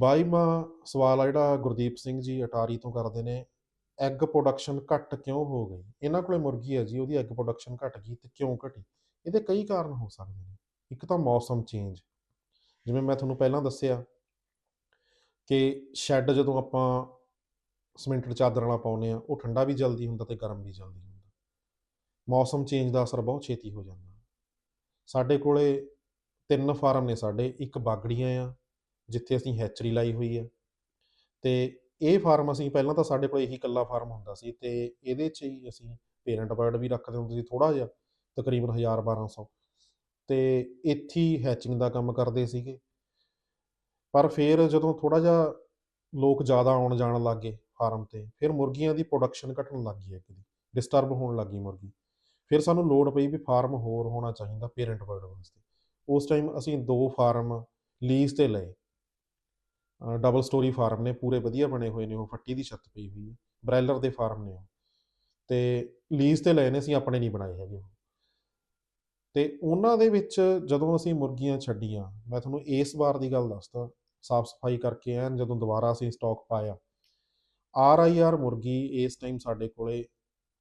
22ਵਾਂ ਸਵਾਲ ਆ ਜਿਹੜਾ ਗੁਰਦੀਪ ਸਿੰਘ ਜੀ ਅਟਾਰੀ ਤੋਂ ਕਰਦੇ ਨੇ ਐਗ ਪ੍ਰੋਡਕਸ਼ਨ ਘੱਟ ਕਿਉਂ ਹੋ ਗਈ? ਇਹਨਾਂ ਕੋਲੇ ਮੁਰਗੀ ਹੈ ਜੀ, ਉਹਦੀ ਐਗ ਪ੍ਰੋਡਕਸ਼ਨ ਘਟ ਗਈ ਤੇ ਕਿਉਂ ਘਟੀ? ਇਹਦੇ ਕਈ ਕਾਰਨ ਹੋ ਸਕਦੇ ਨੇ। ਇੱਕ ਤਾਂ ਮੌਸਮ ਚੇਂਜ ਜਿਵੇਂ ਮੈਂ ਤੁਹਾਨੂੰ ਪਹਿਲਾਂ ਦੱਸਿਆ ਕਿ ਸ਼ੈੱਡ ਜਦੋਂ ਆਪਾਂ ਸਿਮੈਂਟਡ ਚਾਦਰ ਵਾਲਾ ਪਾਉਨੇ ਆ ਉਹ ਠੰਡਾ ਵੀ ਜਲਦੀ ਹੁੰਦਾ ਤੇ ਗਰਮ ਵੀ ਜਲਦੀ ਹੁੰਦਾ। ਮੌਸਮ ਚੇਂਜ ਦਾ ਅਸਰ ਬਹੁਤ ਛੇਤੀ ਹੋ ਜਾਂਦਾ। ਸਾਡੇ ਕੋਲੇ ਤਿੰਨ ਫਾਰਮ ਨੇ ਸਾਡੇ, ਇੱਕ ਬਾਗੜੀਆਂ ਆ ਜਿੱਥੇ ਅਸੀਂ ਹੈਚਰੀ ਲਾਈ ਹੋਈ ਹੈ। ਤੇ ਇਹ ਫਾਰਮ ਅਸੀਂ ਪਹਿਲਾਂ ਤਾਂ ਸਾਡੇ ਕੋਲ ਇਹੀ ਇਕੱਲਾ ਫਾਰਮ ਹੁੰਦਾ ਸੀ ਤੇ ਇਹਦੇ 'ਚ ਹੀ ਅਸੀਂ ਪੇਰੈਂਟ ਬਰਡ ਵੀ ਰੱਖਦੇ ਹੁੰਦੇ ਸੀ ਥੋੜਾ ਜਿਹਾ, ਤਕਰੀਬਨ 1000 1200 ਤੇ ਇੱਥੇ ਹੈਚਿੰਗ ਦਾ ਕੰਮ ਕਰਦੇ ਸੀਗੇ। ਪਰ ਫਿਰ ਜਦੋਂ ਥੋੜਾ ਜਿਹਾ ਲੋਕ ਜ਼ਿਆਦਾ ਆਉਣ ਜਾਣ ਲੱਗ ਗਏ ਫਾਰਮ ਤੇ, ਫਿਰ ਮੁਰਗੀਆਂ ਦੀ ਪ੍ਰੋਡਕਸ਼ਨ ਘਟਣ ਲੱਗ ਗਈ ਇੱਕ ਦੀ ਡਿਸਟਰਬ ਹੋਣ ਲੱਗੀ ਮੁਰਗੀ। ਫਿਰ ਸਾਨੂੰ ਲੋੜ ਪਈ ਵੀ ਫਾਰਮ ਹੋਰ ਹੋਣਾ ਚਾਹੀਦਾ ਪੇਰੈਂਟ ਬਰਡ ਵਾਸਤੇ। ਉਸ ਟਾਈਮ ਅਸੀਂ ਦੋ ਫਾਰਮ ਲੀਜ਼ ਤੇ ਲਏ। ਡਬਲ ਸਟੋਰੀ ਫਾਰਮ ਨੇ, ਪੂਰੇ ਵਧੀਆ ਬਣੇ ਹੋਏ ਨੇ ਉਹ, ਫੱਟੀ ਦੀ ਛੱਤ ਪਈ ਹੋਈ ਹੈ ਬ੍ਰਾਇਲਰ ਦੇ ਫਾਰਮ ਨੇ ਉਹ। ਤੇ ਲੀਜ਼ ਤੇ ਲਏ ਨੇ, ਅਸੀਂ ਆਪਣੇ ਨਹੀਂ ਬਣਾਏ ਹੈਗੇ ਉਹ। ਤੇ ਉਹਨਾਂ ਦੇ ਵਿੱਚ ਜਦੋਂ ਅਸੀਂ ਮੁਰਗੀਆਂ ਛੱਡੀਆਂ, ਮੈਂ ਤੁਹਾਨੂੰ ਇਸ ਵਾਰ ਦੀ ਗੱਲ ਦੱਸਦਾ, ਸਾਫ਼ ਸਫ਼ਾਈ ਕਰਕੇ ਐਨ ਜਦੋਂ ਦੁਬਾਰਾ ਅਸੀਂ ਸਟਾਕ ਪਾਇਆ ਆਰ ਆਈ ਆਰ ਮੁਰਗੀ ਇਸ ਟਾਈਮ ਸਾਡੇ ਕੋਲੇ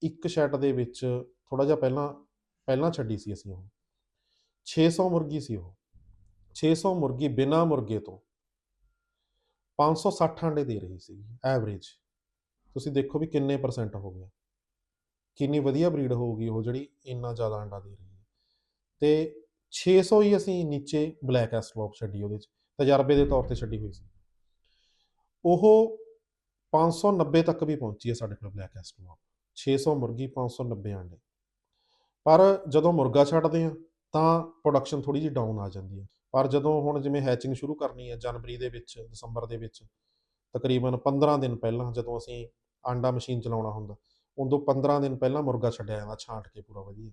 ਇੱਕ ਸ਼ੈੱਡ ਦੇ ਵਿੱਚ ਥੋੜਾ ਜਿਹਾ ਪਹਿਲਾਂ ਪਹਿਲਾਂ ਛੱਡੀ ਸੀ ਅਸੀਂ ਉਹ। 600 ਮੁਰਗੀ ਸੀ ਉਹ। 600 ਮੁਰਗੀ ਬਿਨਾ ਮੁਰਗੇ ਤੋਂ 560 ਆਂਡੇ ਦੇ ਰਹੀ ਸੀ ਐਵਰੇਜ ਤੁਸੀਂ ਦੇਖੋ ਵੀ ਕਿੰਨੇ ਪਰਸੈਂਟ ਹੋ ਗਿਆ ਕਿੰਨੀ ਵਧੀਆ ਬਰੀਡ ਹੋਊਗੀ ਉਹ ਜਿਹੜੀ ਇੰਨਾ ਜ਼ਿਆਦਾ ਆਂਡਾ ਦੇ ਰਹੀ ਹੈ। ਤੇ 600 ਹੀ ਅਸੀਂ ਨੀਚੇ ਬਲੈਕ ਐਸਲੋਪ ਛੱਡੀ ਉਹਦੇ ਚ, ਤਜਰਬੇ ਦੇ ਤੌਰ ਤੇ ਛੱਡੀ ਹੋਈ ਸੀ। ਉਹ 590 ਤੱਕ ਵੀ ਪਹੁੰਚੀ ਹੈ ਸਾਡੇ ਕੋਲ ਬਲੈਕ ਐਸਲੋਪ 600 ਮੁਰਗੀ 590 ਆਂਡੇ। ਪਰ ਜਦੋਂ ਮੁਰਗਾ ਛੱਡਦੇ ਆ ਤਾਂ ਪ੍ਰੋਡਕਸ਼ਨ ਥੋੜੀ ਜਿਹੀ ਡਾਊਨ ਆ ਜਾਂਦੀ ਹੈ। ਪਰ ਜਦੋਂ ਹੁਣ ਜਿਵੇਂ ਹੈਚਿੰਗ ਸ਼ੁਰੂ ਕਰਨੀ ਹੈ ਜਨਵਰੀ ਦੇ ਵਿੱਚ, ਦਸੰਬਰ ਦੇ ਵਿੱਚ, ਤਕਰੀਬਨ 15 ਦਿਨ ਪਹਿਲਾਂ ਜਦੋਂ ਅਸੀਂ ਆਂਡਾ ਮਸ਼ੀਨ ਚਲਾਉਣਾ ਹੁੰਦਾ, ਉਦੋਂ 15 ਦਿਨ ਪਹਿਲਾਂ ਮੁਰਗਾ ਛੱਡਿਆ ਜਾਂਦਾ, ਛਾਂਟ ਕੇ ਪੂਰਾ ਵਧੀਆ।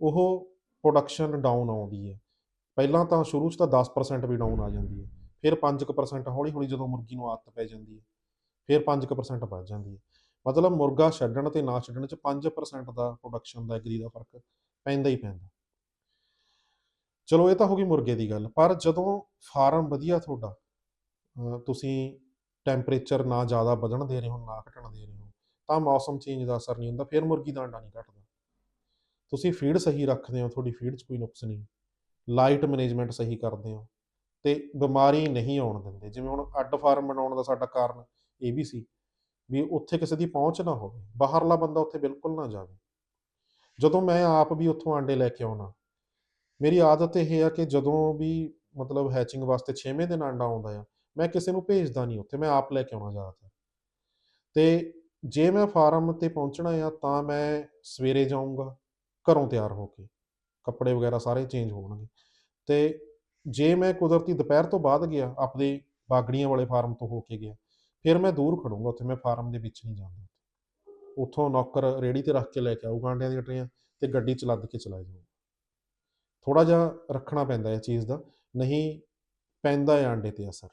ਉਹ ਪ੍ਰੋਡਕਸ਼ਨ ਡਾਊਨ ਆਉਂਦੀ ਹੈ। ਪਹਿਲਾਂ ਤਾਂ ਸ਼ੁਰੂ 'ਚ ਤਾਂ 10% ਵੀ ਡਾਊਨ ਆ ਜਾਂਦੀ ਹੈ। ਫਿਰ 5% ਹੌਲੀ ਹੌਲੀ ਜਦੋਂ ਮੁਰਗੀ ਨੂੰ ਆਦਤ ਪੈ ਜਾਂਦੀ ਹੈ, ਫਿਰ 5% ਵੱਧ ਜਾਂਦੀ ਹੈ। ਮਤਲਬ ਮੁਰਗਾ ਛੱਡਣ ਤੇ ਨਾ ਛੱਡਣ 'ਚ 5% ਦਾ ਪ੍ਰੋਡਕਸ਼ਨ ਦਾ ਐਗਰੀ ਦਾ ਫ਼ਰਕ ਪੈਂਦਾ ਹੀ ਪੈਂਦਾ। ਚਲੋ, ਇਹ ਤਾਂ ਹੋ ਗਈ ਮੁਰਗੇ ਦੀ ਗੱਲ, ਪਰ ਜਦੋਂ ਫਾਰਮ ਵਧੀਆ ਤੁਹਾਡਾ ਤੁਸੀਂ ਟੈਂਪਰੇਚਰ ਨਾ ਜ਼ਿਆਦਾ ਵਧਣ ਦੇ ਰਹੇ ਹੋ, ਨਾ ਘਟਣ ਦੇ ਰਹੇ ਹੋ, ਤਾਂ ਮੌਸਮ ਚੇਂਜ ਦਾ ਅਸਰ ਨਹੀਂ ਹੁੰਦਾ, ਫਿਰ ਮੁਰਗੀ ਦਾ ਅੰਡਾ ਨਹੀਂ ਘਟਦਾ। ਤੁਸੀਂ ਫੀਡ ਸਹੀ ਰੱਖਦੇ ਹੋ, ਤੁਹਾਡੀ ਫੀਡ 'ਚ ਕੋਈ ਨੁਕਸ ਨਹੀਂ ਲਾਈਟ ਮੈਨੇਜਮੈਂਟ ਸਹੀ ਕਰਦੇ ਹੋ, ਤੇ ਬਿਮਾਰੀ ਨਹੀਂ ਆਉਣ ਦਿੰਦੇ, ਜਿਵੇਂ ਹੁਣ ਅੱਡ ਫਾਰਮ ਬਣਾਉਣ ਦਾ ਸਾਡਾ ਕਾਰਨ ਇਹ ਵੀ ਸੀ, ਵੀ ਉੱਥੇ ਕਿਸੇ ਦੀ ਪਹੁੰਚ ਨਾ ਹੋਵੇ, ਬਾਹਰਲਾ ਬੰਦਾ ਉੱਥੇ ਬਿਲਕੁਲ ਨਾ ਜਾਵੇ। ਜਦੋਂ ਮੈਂ ਆਪ ਵੀ ਉੱਥੋਂ ਆਂਡੇ ਲੈ ਕੇ ਆਉਣਾ ਮੇਰੀ ਆਦਤ ਇਹ ਆ ਕਿ ਜਦੋਂ ਵੀ ਮਤਲਬ ਹੈਚਿੰਗ ਵਾਸਤੇ 6ਵੇਂ ਦਿਨ ਆਂਡਾ ਆਉਂਦਾ ਆ, ਮੈਂ ਕਿਸੇ ਨੂੰ ਭੇਜਦਾ ਨਹੀਂ ਉੱਥੇ, ਮੈਂ ਆਪ ਲੈ ਕੇ ਆਉਣਾ ਜ਼ਿਆਦਾਤਰ। ਤੇ ਜੇ ਮੈਂ ਫਾਰਮ ਤੇ ਪਹੁੰਚਣਾ ਆ, ਤਾਂ ਮੈਂ ਸਵੇਰੇ ਜਾਊਂਗਾ, ਘਰੋਂ ਤਿਆਰ ਹੋ ਕੇ। ਕੱਪੜੇ ਵਗੈਰਾ ਸਾਰੇ ਚੇਂਜ ਹੋਣਗੇ। ਤੇ ਜੇ ਮੈਂ ਕੁਦਰਤੀ ਦੁਪਹਿਰ ਤੋਂ ਬਾਅਦ ਗਿਆ, ਆਪਦੇ ਬਾਗੜੀਆਂ ਵਾਲੇ ਫਾਰਮ ਤੋਂ ਹੋ ਕੇ ਗਿਆ, ਫਿਰ ਮੈਂ ਦੂਰ ਖੜੂੰਗਾ, ਉੱਥੇ ਮੈਂ ਫਾਰਮ ਦੇ ਵਿੱਚ ਨਹੀਂ ਜਾਂਦਾ। ਉੱਥੋਂ ਨੌਕਰ ਰੇੜੀ ਤੇ ਰੱਖ ਕੇ ਲੈ ਕੇ ਆਊਗਾ ਆਂਡਿਆਂ ਦੀਆਂ ਟਰੇਆਂ ਤੇ ਗੱਡੀ ਚ ਲੱਦ ਕੇ ਚਲਾ ਜਾਊਗਾ। ਥੋੜਾ ਜਿਹਾ ਰੱਖਣਾ ਪੈਂਦਾ ਇਹ ਚੀਜ਼ ਦਾ ਨਹੀਂ ਪੈਂਦਾ ਹੈ ਆਂਡੇ ਤੇ ਅਸਰ।